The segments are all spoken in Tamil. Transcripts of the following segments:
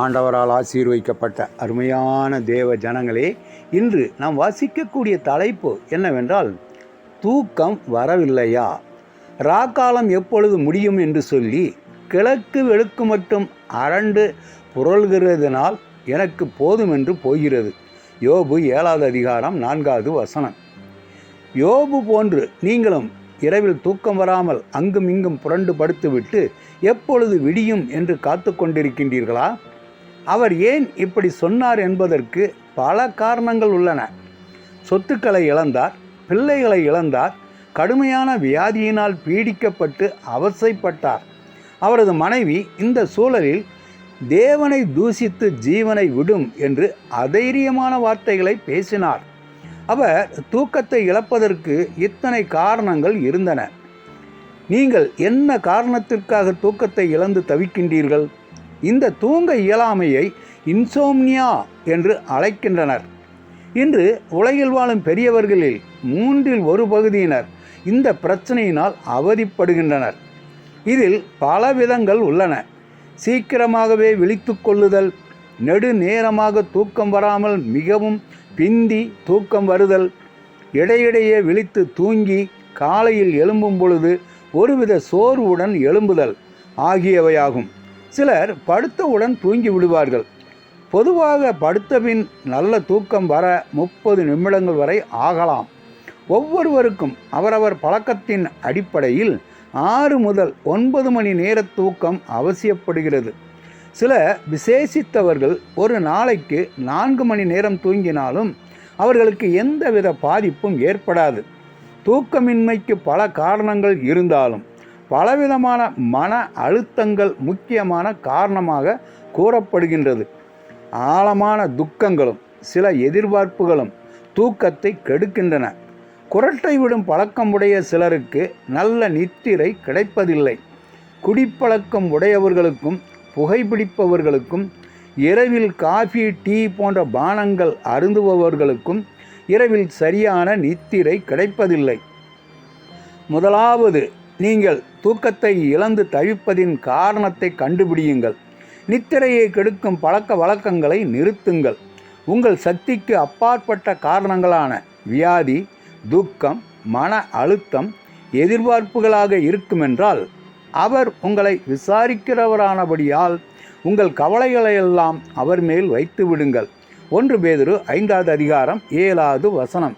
ஆண்டவரால் ஆசீர்வதிக்கப்பட்ட அருமையான தேவ ஜனங்களே இன்று நாம் வாசிக்கக்கூடிய தலைப்பு என்னவென்றால் தூக்கம் வரவில்லையா? ராக்காலம் எப்பொழுது முடியும் என்று சொல்லி கிழக்கு வெளுக்கு மட்டும் அரண்டு புரள்கிறதுனால் எனக்கு போதும் என்று போகிறது. யோபு ஏழாவது அதிகாரம் நான்காவது வசனம். யோபு போன்று நீங்களும் இரவில் தூக்கம் வராமல் அங்கும் இங்கும் புரண்டு படுத்துவிட்டு எப்பொழுது விடியும் என்று காத்து கொண்டிருக்கின்றீர்களா அவர் ஏன் இப்படி சொன்னார் என்பதற்கு பல காரணங்கள் உள்ளன. சொத்துக்களை இழந்தார் பிள்ளைகளை இழந்தார் கடுமையான வியாதியினால் பீடிக்கப்பட்டு அவசைப்பட்டார். அவரது மனைவி இந்த சூழலில் தேவனை தூசித்து ஜீவனை விடும் என்று அதைரியமான வார்த்தைகளை பேசினார். அவர் தூக்கத்தை இழப்பதற்கு இத்தனை காரணங்கள் இருந்தன. நீங்கள் என்ன காரணத்திற்காக தூக்கத்தை இழந்து தவிக்கின்றீர்கள்? இந்த தூங்க இயலாமையை இன்சோம்னியா என்று அழைக்கின்றனர். இன்று உலகில் வாழும் பெரியவர்களில் மூன்றில் ஒரு பகுதியினர் இந்த பிரச்சனையினால் அவதிப்படுகின்றனர். இதில் பல விதங்கள் உள்ளன. சீக்கிரமாகவே விழித்து கொள்ளுதல் நெடு நேரமாக தூக்கம் வராமல் மிகவும் பிந்தி தூக்கம் வருதல் இடையிடையே விழித்து தூங்கி காலையில் எழும்பும் பொழுது ஒருவித சோர்வுடன் எழும்புதல் ஆகியவையாகும். சிலர் படுத்தவுடன் தூங்கி விடுவார்கள். பொதுவாக படுத்தபின் நல்ல தூக்கம் வர முப்பது நிமிடங்கள் வரை ஆகலாம். ஒவ்வொருவருக்கும் அவரவர் பழக்கத்தின் அடிப்படையில் ஆறு முதல் ஒன்பது மணி நேர தூக்கம் அவசியப்படுகிறது. சில விசேஷித்தவர்கள் ஒரு நாளைக்கு நான்கு மணி நேரம் தூங்கினாலும் அவர்களுக்கு எந்தவித பாதிப்பும் ஏற்படாது. தூக்கமின்மைக்கு பல காரணங்கள் இருந்தாலும் பலவிதமான மன அழுத்தங்கள் முக்கியமான காரணமாக கூறப்படுகின்றது. ஆழமான துக்கங்களும் சில எதிர்பார்ப்புகளும் தூக்கத்தை கெடுக்கின்றன. குரட்டை விடும் பழக்கமுடைய சிலருக்கு நல்ல நித்திரை கிடைப்பதில்லை. குடிப்பழக்கம் உடையவர்களுக்கும் புகைப்பிடிப்பவர்களுக்கும் இரவில் காஃபி டீ போன்ற பானங்கள் அருந்துபவர்களுக்கும் இரவில் சரியான நித்திரை கிடைப்பதில்லை. முதலாவது நீங்கள் தூக்கத்தை இழந்து தவிப்பதின் காரணத்தை கண்டுபிடியுங்கள். நித்திரையை கெடுக்கும் பழக்க வழக்கங்களை நிறுத்துங்கள். உங்கள் சக்திக்கு அப்பாற்பட்ட காரணங்களான வியாதி துக்கம் மன அழுத்தம் எதிர்பார்ப்புகளாக இருக்குமென்றால் அவர் உங்களை விசாரிக்கிறவரானபடியால் உங்கள் கவலைகளையெல்லாம் அவர் மேல் வைத்து விடுங்கள் ஒன்று பேதுரு ஐந்தாவது அதிகாரம் ஏழாவது வசனம்.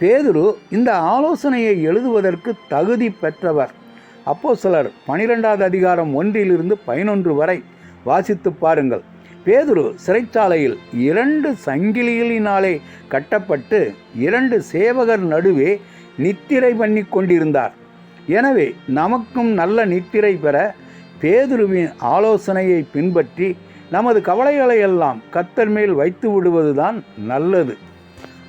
பேதுரு இந்த ஆலோசனையை எழுதுவதற்கு தகுதி பெற்றவர். அப்போ சிலர் பனிரெண்டாவது அதிகாரம் ஒன்றிலிருந்து பதினொன்று வரை வாசித்து பாருங்கள். பேதுரு சிறைச்சாலையில் இரண்டு சங்கிலிகளினாலே கட்டப்பட்டு இரண்டு சேவகர் நடுவே நித்திரை பண்ணி கொண்டிருந்தார். எனவே நமக்கும் நல்ல நித்திரை பெற பேதுருவின் ஆலோசனையை பின்பற்றி நமது கவலைகளை எல்லாம் கத்தர் மேல் வைத்து விடுவதுதான் நல்லது.